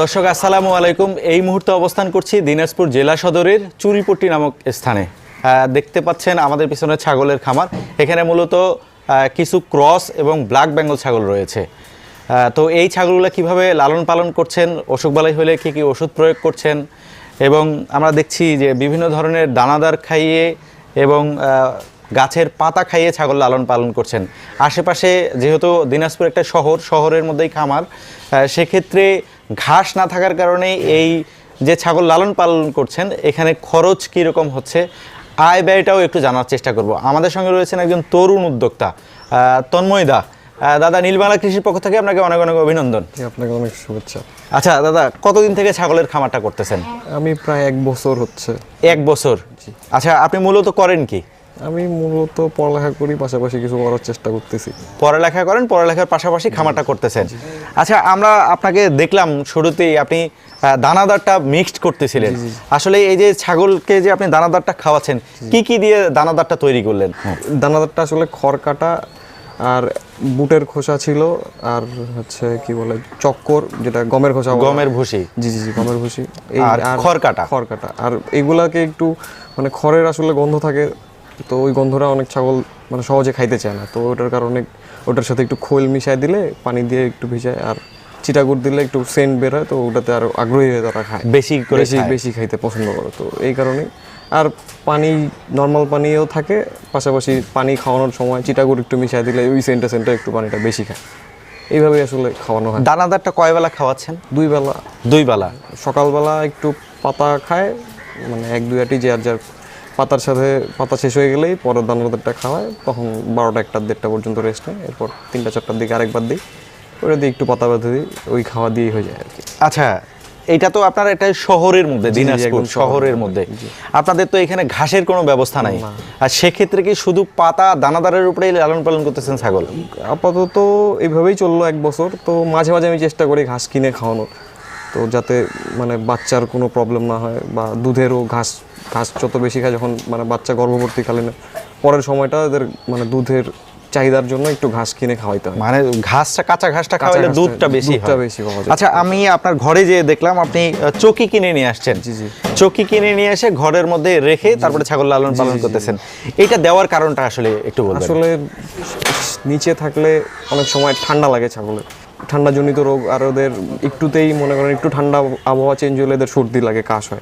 দর্শক, আসসালামু আলাইকুম। এই মুহূর্তে অবস্থান করছি দিনাজপুর জেলা সদরের চুরিপট্টি নামক স্থানে। দেখতে পাচ্ছেন আমাদের পিছনে ছাগলের খামার। এখানে মূলত কিছু ক্রস এবং ব্ল্যাক বেঙ্গল ছাগল রয়েছে। তো এই ছাগলগুলো কীভাবে লালন পালন করছেন? অসুখ বালাই হলে কি কি ওষুধ প্রয়োগ করছেন? এবং আমরা দেখছি যে বিভিন্ন ধরনের দানাদার খাইয়ে এবং গাছের পাতা খাইয়ে ছাগল লালন পালন করছেন। আশেপাশে যেহেতু দিনাজপুর একটা শহর শহরের মধ্যেই খামার সেক্ষেত্রে ঘাস না থাকার কারণে এই যে ছাগল লালন পালন করছেন এখানে খরচ কীরকম হচ্ছে? আয় ব্যয়টাও একটু জানার চেষ্টা করব। আমাদের সঙ্গে রয়েছেন একজন তরুণ উদ্যোক্তা আহ, তন্ময় দা। আহ, দাদা নীলবাংলা কৃষির পক্ষ থেকে আপনাকে অনেক অনেক অভিনন্দন। আপনাকে অনেক শুভেচ্ছা। আচ্ছা দাদা কতদিন থেকে ছাগলের খামারটা করতেছেন? আমি প্রায় এক বছর হচ্ছে। এক বছর? আচ্ছা আপনি মূলত করেন কি? আমি মূলত পড়ালেখা করি পাশাপাশি কিছু করার চেষ্টা করতেছি। পড়ালেখা করেন পড়ালেখার পাশাপাশি খামারটা করতেছেন। আচ্ছা আমরা আপনাকে দেখলাম শুরুতেই আপনি দানাদারটা মিক্সড করতেছিলেন। আসলে এই যে ছাগলকে যে আপনি দানাদারটা খাওয়াচ্ছেন কি কি দিয়ে দানাদারটা তৈরি করলেন? দানাদারটা আসলে খড় কাটা আর বুটের খোসা ছিল আর হচ্ছে কি বলে চক্কর যেটা গমের খোসা গমের ভুসি। জি জি জি গমের ভুসি। আর খড় কাটা। খড় কাটা আর এগুলাকে একটু মানে খড়ের আসলে গন্ধ থাকে তো ওই গন্ধটা অনেক ছাগল মানে সহজে খাইতে চায় না। তো ওটার কারণে ওটার সাথে একটু খোল মিশাই দিলে পানি দিয়ে একটু ভিজায় আর চিটাগুড় দিলে একটু সেন্ট বের হয় তো ওটাতে আরও আগ্রহী হয়ে তারা খায়। বেশি করে বেশি বেশি খাইতে পছন্দ করে। তো এই কারণে আর পানি নর্মাল পানিও থাকে পাশাপাশি পানি খাওয়ানোর সময় চিটাগুড় একটু মিশিয়ে দিলে ওই সেন্টে সেন্টে একটু পানিটা বেশি খায়। এইভাবেই আসলে খাওয়ানো হয়। দানাদারটা কয় বেলা খাওয়াচ্ছেন? দুই বেলা। দুই বেলা? সকালবেলা একটু পাতা খায় মানে এক দুই আটি যে আর যার পাতার সাথে পাতা শেষ হয়ে গেলেই পরের দানাদারটা খাওয়ায় তখন বারোটা একটা দেড়টা পর্যন্ত রেস্ট নেয় এরপর তিনটা চারটার দিকে আরেকবার দিই ওটা দিয়ে একটু পাতা বেঁধে দিই ওই খাওয়া দিয়েই হয়ে যায় আর কি। আচ্ছা এটা তো আপনার একটা শহরের মধ্যে দিনাজপুর শহরের শহরের মধ্যে আপনাদের তো এখানে ঘাসের কোনো ব্যবস্থা নাই। আর সেক্ষেত্রে কি শুধু পাতা দানাদারের উপরেই লালন পালন করতেছেন ছাগল? আপাতত এইভাবেই চলল এক বছর তো মাঝে মাঝে আমি চেষ্টা করি ঘাস কিনে খাওয়ানোর। তো যাতে মানে বাচ্চার কোনো প্রবলেম না হয় বা দুধেরও ঘাস ঘাস যত বেশি খায় যখন মানে বাচ্চা গর্ভবর্তীকালীন পরের সময়টা এদের মানে দুধের চাহিদার জন্য একটু ঘাস কিনে খাওয়াইতে হয়। মানে ঘাসটা কাঁচা ঘাসটা ঘাসটা- দুধটা বেশি দুধটা বেশি পাওয়া যায়। আচ্ছা আমি আপনার ঘরে যে দেখলাম আপনি চকি কিনে নিয়ে আসছেন। জি, জি। চকি কিনে নিয়ে এসে ঘরের মধ্যে রেখে তারপরে ছাগল লালন পালন করতেছেন। এটা দেওয়ার কারণটা আসলে একটু বলবেন। আসলে নিচে থাকলে অনেক সময় ঠান্ডা লাগে ছাগলের ঠান্ডাজনিত রোগ আর ওদের একটুতেই মনে করেন একটু ঠান্ডা আবহাওয়া চেঞ্জ হলে এদের সর্দি লাগে কাশ হয়।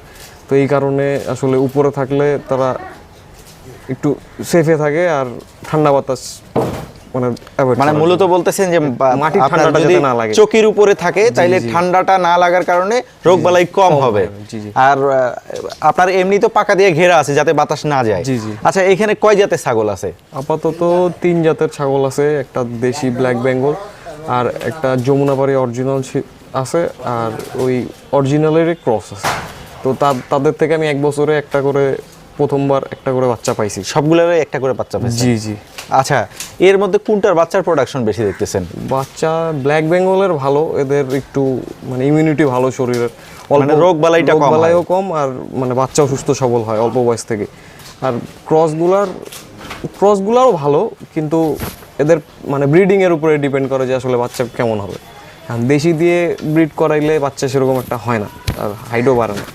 তো এই কারণে আসলে উপরে থাকলে তারা একটু সেফে থাকে আর ঠান্ডা বাতাস মানে মানে মূলত বলতেছেন যে মাটি ঠান্ডাটা যদি না লাগে। চকির উপরে থাকে তাইলে ঠান্ডাটা না লাগার কারণে রোগ বালাই কম হবে। আর আপনার এমনি তো পাকা দিয়ে ঘেরা আছে যাতে বাতাস না যায়। আচ্ছা এখানে কয় জাতের ছাগল আছে? আপাতত তিন জাতের ছাগল আছে একটা দেশি ব্ল্যাক বেঙ্গল আর একটা যমুনাপাড়ি অরিজিনাল আছে আর ওই অরিজিনালের ক্রস আছে। তো তাদের থেকে আমি এক বছরে একটা করে প্রথমবার একটা করে বাচ্চা পাইছি। সবগুলোর একটা করে বাচ্চা পেয়েছে জি জি। আচ্ছা এর মধ্যে কোনটার বাচ্চার প্রোডাকশন বেশি দেখতেছেন? বাচ্চা ব্ল্যাক বেঙ্গলের ভালো এদের একটু মানে ইমিউনিটি ভালো শরীরের। মানে রোগ বালাইটা কম বালাইও কম আর মানে বাচ্চাও সুস্থ সবল হয় অল্প বয়স থেকে। আর ক্রসগুলার ক্রসগুলারও ভালো কিন্তু এদের মানে ব্রিডিং এর উপরে ডিপেন্ড করে যে আসলে বাচ্চা কেমন হবে। দেশি দিয়ে ব্রিড করাইলে বাচ্চা সেরকম একটা হয় না আর হাইটও বাড়ে না।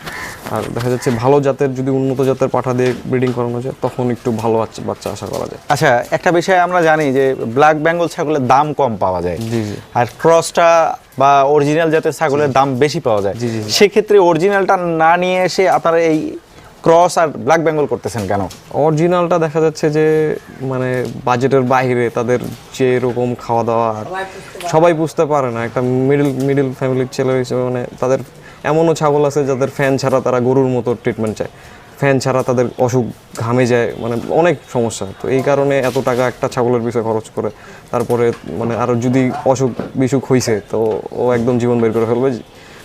আর দেখা যাচ্ছে ভালো জাতের যদি উন্নত জাতের পাঠা দিয়ে ব্রিডিং করানো যায় তখন একটু ভালো বাচ্চা বাচ্চা আশা করা যায়। আচ্ছা একটা বিষয় আমরা জানি যে ব্ল্যাক বেঙ্গল ছাগলের দাম কম পাওয়া যায়। জি, জি। আর ক্রসটা বা অরিজিনাল জাতের ছাগলের দাম বেশি পাওয়া যায়। জি, জি, জি। সেক্ষেত্রে অরিজিনালটা না নিয়ে এসে আপনারা এই ক্রস আর ব্ল্যাক বেঙ্গল করতেছেন কেন? অরিজিনালটা দেখা যাচ্ছে যে মানে বাজেটের বাইরে তাদের যে এরকম খাওয়া দাওয়া সবাই বুঝতে পারে। না। একটা মিডল মিডল ফ্যামিলির ছেলে হিসেবে মানে তাদের এমনও ছাগল আছে যাদের ফ্যান ছাড়া তারা গরুর মতো ট্রিটমেন্ট চায়। ফ্যান ছাড়া তাদের অসুখ ঘামে যায় মানে অনেক সমস্যা। তো এই কারণে এত টাকা একটা ছাগলের পিছনে খরচ করে তারপরে মানে আরও যদি অসুখ বিসুখ হয়েছে তো ও একদম জীবন বের করে ফেলবে।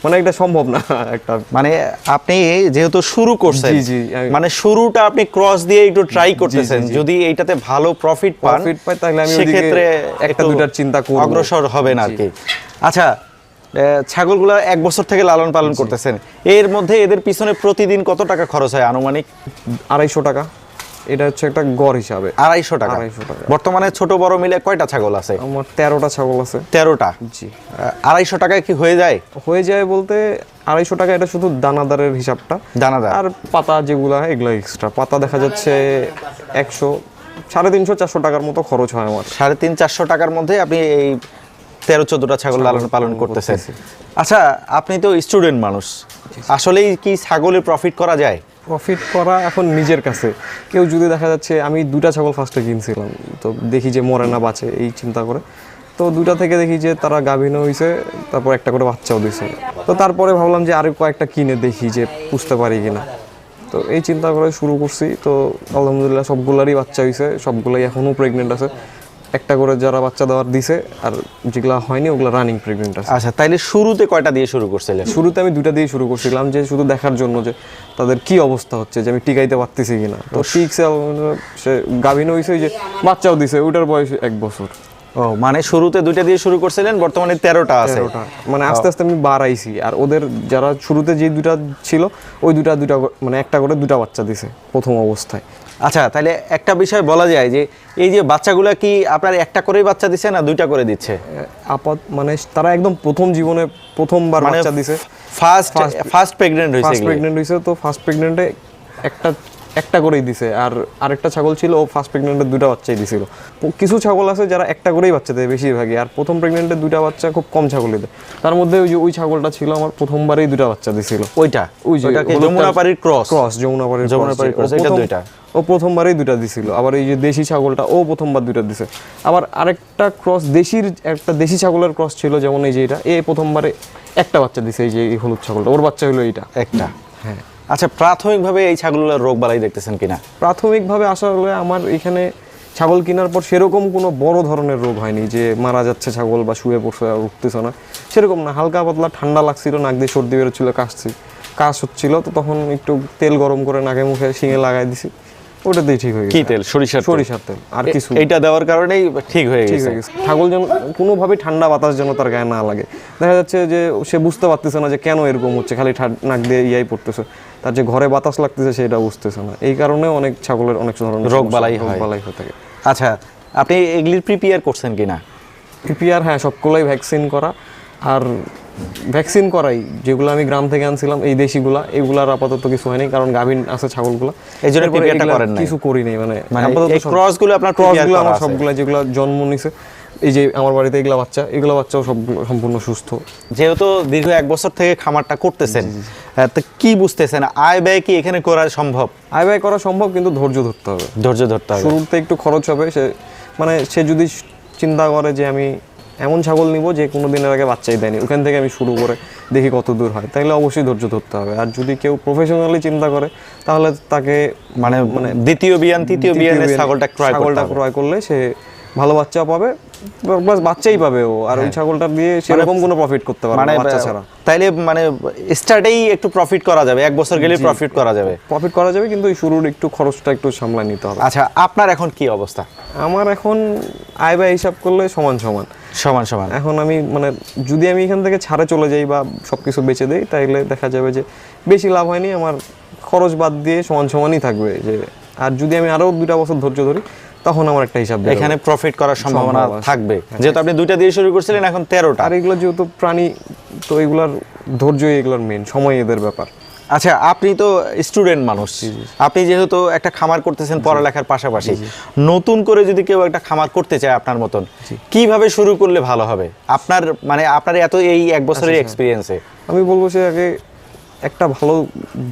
মানে এটা সম্ভব না একটা মানে আপনি যেহেতু শুরু করছেন জি, জি, মানে শুরুটা আপনি ক্রস দিয়ে একটু ট্রাই করতেছেন। যদি এইটাতে ভালো প্রফিট পান Profit পাই, তাহলে আমি সেক্ষেত্রে একটা দুইটার চিন্তা করব। অগ্রসর হবেন আর কি। আচ্ছা ছাগলগুলো এক বছর থেকে লালন পালন করতেছেন। এর মধ্যে এদের পিছনে প্রতিদিন কত টাকা খরচ হয়? আনুমানিক আড়াইশো টাকা। এটা হচ্ছে একটা গড় হিসাবে। আড়াইশো টাকা। আড়াইশো টাকা। বর্তমানে ছোট বড় মিলে কয়টা ছাগল আছে? আমার তেরোটা ছাগল আছে। তেরোটা? জি। আড়াইশো টাকায় কি হয়ে যায়? হয়ে যায় বলতে আড়াইশো টাকা এটা শুধু দানাদারের হিসাবটা। দানাদার। আর পাতা যেগুলো হয় এগুলো এক্সট্রা পাতা দেখা যাচ্ছে একশো সাড়ে তিনশো চারশো টাকার মতো খরচ হয় আমার। সাড়ে তিন চারশো টাকার মধ্যে আপনি এই তেরো চোদ্দটা ছাগল লালন পালন করতেছেন আচ্ছা আপনি তো স্টুডেন্ট মানুষ। আসলেই কি ছাগলে প্রফিট করা যায়? প্রফিট করা এখন নিজের কাছে। কেউ যদি দেখা যাচ্ছে আমি দুটা ছাগল ফার্স্টে কিনছিলাম। তো দেখি যে মরে না বাঁচে এই চিন্তা করে। তো দুটা থেকে দেখি যে তারা গাভিনও হয়েছে তারপর একটা করে বাচ্চাও দিছে। তো তারপরে ভাবলাম যে আরও কয়েকটা কিনে দেখি যে পুষতে পারি কিনা। তো এই চিন্তা করে শুরু করছি। তো আলহামদুলিল্লাহ সবগুলারই বাচ্চা হয়েছে সবগুলাই এখনও প্রেগনেন্ট আছে। একটা করে যারা বাচ্চা দেওয়ার দিছে আর যেগুলা হয়নি ওগুলো রানিং প্রেগনেন্ট আছে। আচ্ছা তাইলে শুরুতে কয়টা দিয়ে শুরু করছিলেন? শুরুতে আমি দুটা দিয়ে শুরু করছিলাম যে শুধু দেখার জন্য যে তাদের কি অবস্থা হচ্ছে যে আমি টিকাইতে পারতেছি কিনা। তো টিকছে সে গাভিন হয়েছে যে বাচ্চাও দিছে ওইটার বয়স এক বছর। ও মানে শুরুতে দুইটা দিয়ে শুরু করছিলেন বর্তমানে তেরোটা আছে। মানে আস্তে আস্তে আমি বাড়াইছি আর ওদের যারা শুরুতে যে দুটা ছিল ওই দুটা দুটা মানে একটা করে দুটা বাচ্চা দিছে প্রথম অবস্থায়। আচ্ছা তাহলে একটা বিষয় বলা যায় যে এই যে বাচ্চাগুলো কি আপনার একটা করেই বাচ্চা দিচ্ছে না দুইটা করে দিচ্ছে? আপাত মানে তারা একদম প্রথম জীবনে প্রথমবার মানে বাচ্চা দিছে। ফার্স্ট ফার্স্ট প্রেগন্যান্ট হয়েছে ফার্স্ট প্রেগন্যান্ট হয়েছে তো ফার্স্ট প্রেগন্যান্টে একটা একটা করেই দিছে। আর আরেকটা ছাগল ছিল ও ফার্স্ট প্রেগনেন্টে দুটা বাচ্চাই দিছিল। কিছু ছাগল আছে যারা একটা করেই বাচ্চা দেয় বেশিরভাগই আর প্রথম প্রেগনেন্টে দুটা বাচ্চা খুব কম ছাগলই দেয়। তার মধ্যে ওই যে ওই ছাগলটা ছিল আমার প্রথমবারেই দুটা বাচ্চা দিছিল। ওইটা? ওই যে যমুনাপাড়ির ক্রস ক্রস যমুনাপাড়ির যমুনাপাড়ির ও এটা দুইটা। ও প্রথমবারেই দুটা দিছিল। আবার এই যে দেশি ছাগলটা ও প্রথমবার দুটা দিছে। আবার আরেকটা ক্রস দেশির একটা দেশি ছাগলের ক্রস ছিল যেমন এই যে এটা এ প্রথমবারে একটা বাচ্চা দিছে এই যে এই হলুদ ছাগলটা। ওর বাচ্চা হলো এইটা। একটা? হ্যাঁ। আচ্ছা প্রাথমিকভাবে এই ছাগলগুলোর রোগ বালাই দেখতেছেন কিনা? প্রাথমিকভাবে আসলে আমার এখানে ছাগল কেনার পর সেরকম কোনো বড় ধরনের রোগ হয়নি যে মারা যাচ্ছে ছাগল বা শুয়ে পড়ছে আর উঠতেছে না। সেরকম না হালকা পাতলা ঠান্ডা লাগছিল নাক দিয়ে সর্দি বেরোচ্ছিল কাশছি কাশ হচ্ছিল তো তখন একটু তেল গরম করে নাকে মুখে শিঙে লাগাই দিছি। ওটাতেই ঠিক হয়ে কি তেল? সরিষার সরিষার তেল আর কিছু এইটা দেওয়ার কারণেই ঠিক হয়ে গেছে। ছাগল যেন কোনোভাবে ঠান্ডা বাতাস যেন তার গায়ে না লাগে। দেখা যাচ্ছে যে সে বুঝতে পারতেছে না যে কেন এরকম হচ্ছে খালি নাক দিয়ে ইয়াই পড়তেছে। তার যে ঘরে বাতাস লাগতেছে সেটা বুঝতেছে না। এই কারণে অনেক ছাগলের অনেক ধরনের রোগ বালাই রোগ হয়। বালাই হয়ে থাকে। আচ্ছা আপনি এগুলির প্রিপেয়ার করছেন কিনা? পিপিআর হ্যাঁ সবগুলোই ভ্যাকসিন করা। আর ভ্যাকসিন করাই যেগুলো আমি গ্রাম থেকে আনছিলাম এই দেশিগুলা এগুলার আপাতত কিছু হয়নি কারণ গাভিন আছে ছাগলগুলা। এই জন্য করেন কিছু করি নাই মানে মানে আপাতত ক্রসগুলো আপনার ক্রসগুলো আমার? সবগুলা যেগুলো জন্ম নিছে এই যে আমার বাড়িতে এগুলা বাচ্চা এগুলো বাচ্চাও সব সম্পূর্ণ সুস্থ। যেহেতু দীর্ঘ এক বছর থেকে খামারটা করতেছেন তো কি বুঝতেছেন? আয় ব্যয় কি এখানে করা সম্ভব? আয় ব্যয় করা সম্ভব কিন্তু ধৈর্য ধরতে হবে। ধৈর্য ধরতে হবে। শুরুতে একটু খরচ হবে সে মানে সে যদি চিন্তা করে যে আমি এমন ছাগল নিব যে কোনো দিনের আগে বাচ্চাই দেয়নি ওখান থেকে আমি শুরু করে দেখি কত দূর হয় তাহলে অবশ্যই ধৈর্য ধরতে হবে। আর যদি কেউ প্রফেশনালি চিন্তা করে তাহলে তাকে মানে মানে দ্বিতীয় বিয়ান তৃতীয় বিয়ানের ছাগলটা ক্রয় ছাগলটা ক্রয় করলে সে ভালো বাচ্চা পাবে প্লাস বাচ্চাই পাবে ও। আর ওই ছাগলটা দিয়ে সেরকম কোনো প্রফিট করতে পারবে মানে বাচ্চা ছাড়া। তাইলে মানে স্টার্টেই একটু প্রফিট করা যাবে এক বছর গেলে প্রফিট করা যাবে। প্রফিট করা যাবে কিন্তু শুরুর একটু খরচটা একটু সামলায় নিতে হবে। আচ্ছা আপনার এখন কি অবস্থা? আমার এখন আয় ব্যয় হিসাব করলে সমান সমান। সমান সমান। এখন আমি মানে যদি আমি এখান থেকে ছাড়ে চলে যাই বা সব কিছু বেচে দেই তাইলে দেখা যাবে যে বেশি লাভ হয়নি আমার খরচ বাদ দিয়ে সমান সমানই থাকবে। যে আর যদি আমি আরও দুটা বছর ধৈর্য ধরি তখন আমার একটা হিসাব। এখানে প্রফিট করার সম্ভাবনা থাকবে। যেহেতু আপনি দুইটা দিয়ে শুরু করছিলেন এখন তেরোটা। আর এগুলো যেহেতু প্রাণী তো এগুলার ধৈর্যই এগুলোর মেন সময় এদের ব্যাপার। আচ্ছা আপনি তো স্টুডেন্ট মানুষ। আপনি যেহেতু একটা খামার করতেছেন পড়ালেখার পাশাপাশি নতুন করে যদি কেউ একটা খামার করতে চায় আপনার মতন কীভাবে শুরু করলে ভালো হবে? আপনার মানে আপনার এত এই এক বছরের আচ্ছা, এক্সপিরিয়েন্সে আমি বলব সে আগে একটা ভালো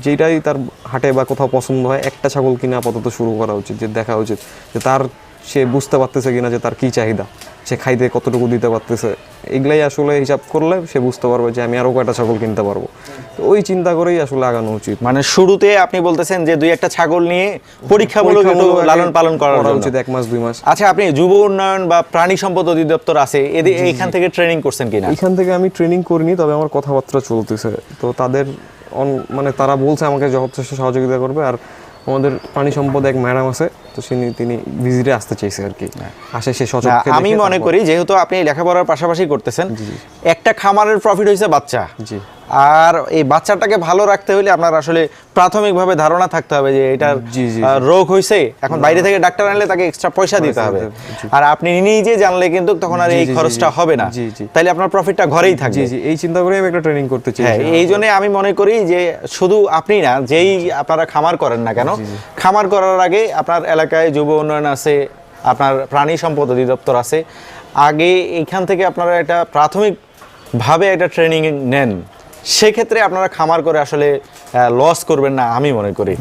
যেটাই তার হাটে বা কোথাও পছন্দ হয় একটা ছাগল কিনে আপাতত শুরু করা উচিত যে দেখা উচিত যে তার সে বুঝতে পারতেছে কিনা যে তার কি চাহিদা সে খাইতে কতটুকু দিতে পারতেছে। এগুলাই আসলে হিসাব করলে সে বুঝতে পারবে যে আমি আরও কয়টা ছাগল কিনতে পারব। তো ওই চিন্তা করেই আসলে আগানো উচিত। মানে শুরুতে আপনি বলতেছেন যে দুই একটা ছাগল নিয়ে পরীক্ষামূলক লালন পালন করা উচিত এক মাস দুই মাস। আচ্ছা আপনি যুব উন্নয়ন বা প্রাণী সম্পদ অধিদপ্তর আছে এদের এখান থেকে ট্রেনিং করছেন কিনা? এখান থেকে আমি ট্রেনিং করিনি তবে আমার কথাবার্তা চলতেছে। তো তাদের মানে তারা বলছে আমাকে যথেষ্ট সহযোগিতা করবে আর আমাদের পানি সম্পদ এক ম্যাডাম আছে তো তিনি তিনি ভিজিটে আসতে চাইছে আর কি। আসে সে সচেতন সচক্ষে আমি মনে করি যেহেতু আপনি লেখাপড়ার পাশাপাশি করতেছেন একটা খামারের প্রফিট হয়েছে বাচ্চা। জি। আর এই বাচ্চাটাকে ভালো রাখতে হলে আপনার আসলে প্রাথমিকভাবে ধারণা থাকতে হবে যে এটার রোগ হয়েছে এখন বাইরে থেকে ডাক্তার আনলে তাকে এক্সট্রা পয়সা দিতে হবে। আর আপনি নিজে জানলে কিন্তু তখন আর এই খরচটা হবে না। তাইলে আপনার প্রফিটটা ঘরেই থাকবে। জি জি। এই চিন্তা করে আমি একটা ট্রেনিং করতে চাই হ্যাঁ এই জন্য আমি মনে করি যে শুধু আপনি না যেই আপনারা খামার করেন না কেন খামার করার আগে আপনার এলাকায় যুব উন্নয়ন আছে আপনার প্রাণী সম্পদ অধিদপ্তর আছে আগে এইখান থেকে আপনারা একটা প্রাথমিকভাবে একটা ট্রেনিং নেন। সেক্ষেত্রে আপনারা খামার করে আসলে লস করবেন না আমি মনে করি।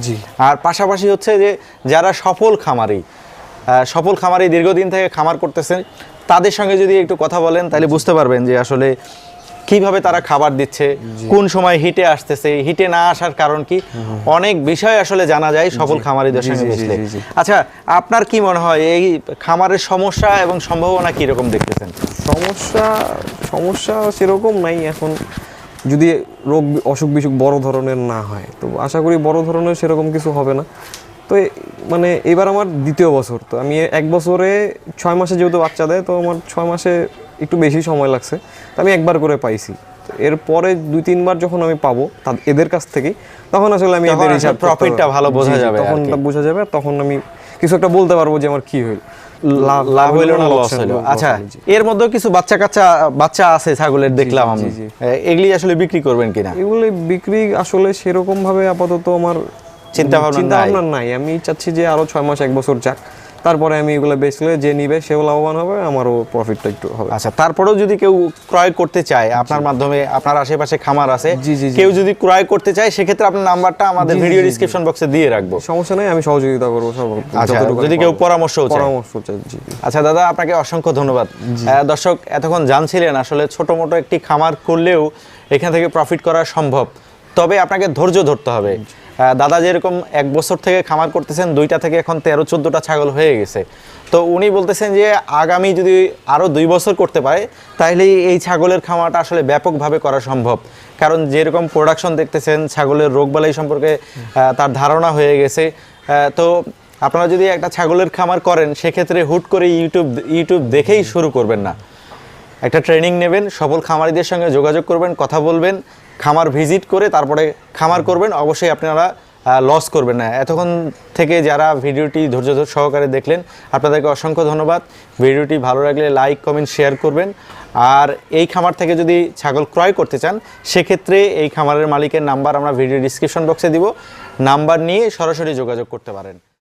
আর পাশাপাশি হচ্ছে যে যারা সফল খামারি সফল খামারি দীর্ঘদিন থেকে খামার করতেছেন তাদের সঙ্গে যদি একটু কথা বলেন তাহলে বুঝতে পারবেন যে আসলে কীভাবে তারা খাবার দিচ্ছে কোন সময় হিটে আসতেছে হিটে না আসার কারণ কি অনেক বিষয় আসলে জানা যায় সফল খামারিদের সঙ্গে জি। আচ্ছা আপনার কি মনে হয় এই খামারের সমস্যা এবং সম্ভাবনা কি রকম দেখতেছেন? সমস্যা সমস্যা সেরকম নাই এখন। যদি রোগ অসুখ বিসুখ বড় ধরনের না হয় তো আশা করি বড় ধরনের সেরকম কিছু হবে না। তো মানে এবার আমার দ্বিতীয় বছর তো আমি এক বছরে ছয় মাসে যেহেতু বাচ্চা দেয় তো আমার ছয় মাসে একটু বেশি সময় লাগছে। তো আমি একবার করে পাইছি। এরপরে দুই তিনবার যখন আমি পাবো এদের কাছ থেকেই তখন আসলে আমি এদের হিসাব করতে profit টা পারব। ভালো বোঝা যাবে তখন বোঝা যাবে তখন আমি কিছু একটা বলতে পারব যে আমার কি হইল। লাভ হইল না লস হইল। আচ্ছা এর মধ্যে কিছু বাচ্চা কাচ্চা বাচ্চা আছে ছাগলের দেখলাম আমি। এগুলি আসলে বিক্রি করবেন কিনা? এগুলো বিক্রি আসলে সেরকম ভাবে আপাতত আমার চিন্তা ভাবনা চিন্তা ভাবনা নাই। আমি চাচ্ছি যে আরও ছয় মাস এক বছর যাক। তারপরে আমি এগুলো বেচলে যে নিবে সেও লাভবান হবে আমারও প্রফিটটা একটু হবে। আচ্ছা তারপরেও যদি কেউ ক্রয় করতে চায় আপনার মাধ্যমে আপনার আশেপাশে খামার আছে জি, জি, জি। কেউ যদি ক্রয় করতে চায় সেক্ষেত্রে আপনার নাম্বারটা আমাদের ভিডিও। ডিসক্রিপশন বক্সে দিয়ে রাখব। সমস্যা নাই আমি সহযোগিতা করব আচ্ছা, যদি কেউ পরামর্শ পরামর্শ চাই। আচ্ছা দাদা আপনাকে অসংখ্য ধন্যবাদ। দর্শক এতক্ষণ জানছিলেন আসলে ছোট মোটো একটি খামার করলেও এখান থেকে প্রফিট করা সম্ভব। তবে আপনাকে ধৈর্য ধরতে হবে। দাদা যেরকম এক বছর থেকে খামার করতেছেন দুইটা থেকে এখন তেরো চোদ্দোটা ছাগল হয়ে গেছে। তো উনি বলতেছেন যে আগামী যদি আরও দুই বছর করতে পারে তাহলে এই ছাগলের খামারটা আসলে ব্যাপকভাবে করা সম্ভব। কারণ যেরকম প্রোডাকশন দেখতেছেন ছাগলের রোগবালাই সম্পর্কে তার ধারণা হয়ে গেছে। তো আপনারা যদি একটা ছাগলের খামার করেন সেক্ষেত্রে হুট করে ইউটিউব ইউটিউব দেখেই শুরু করবেন না। একটা ট্রেনিং নেবেন, সফল খামারিদের সঙ্গে যোগাযোগ করবেন, কথা বলবেন, খামার ভিজিট করে তারপরে খামার করবেন, অবশ্যই আপনারা লস করবেন না। এতক্ষণ থেকে যারা ভিডিওটি ধৈর্য ধরে সহকারে দেখলেন, আপনাদেরকে অসংখ্য ধন্যবাদ। ভিডিওটি ভালো লাগলে লাইক কমেন্ট শেয়ার করবেন। আর এই খামার থেকে যদি ছাগল ক্রয় করতে চান, সেক্ষেত্রে এই খামারের মালিকের নাম্বার আমরা ভিডিও ডিসক্রিপশন বক্সে দিব। নাম্বার নিয়ে সরাসরি যোগাযোগ করতে পারেন।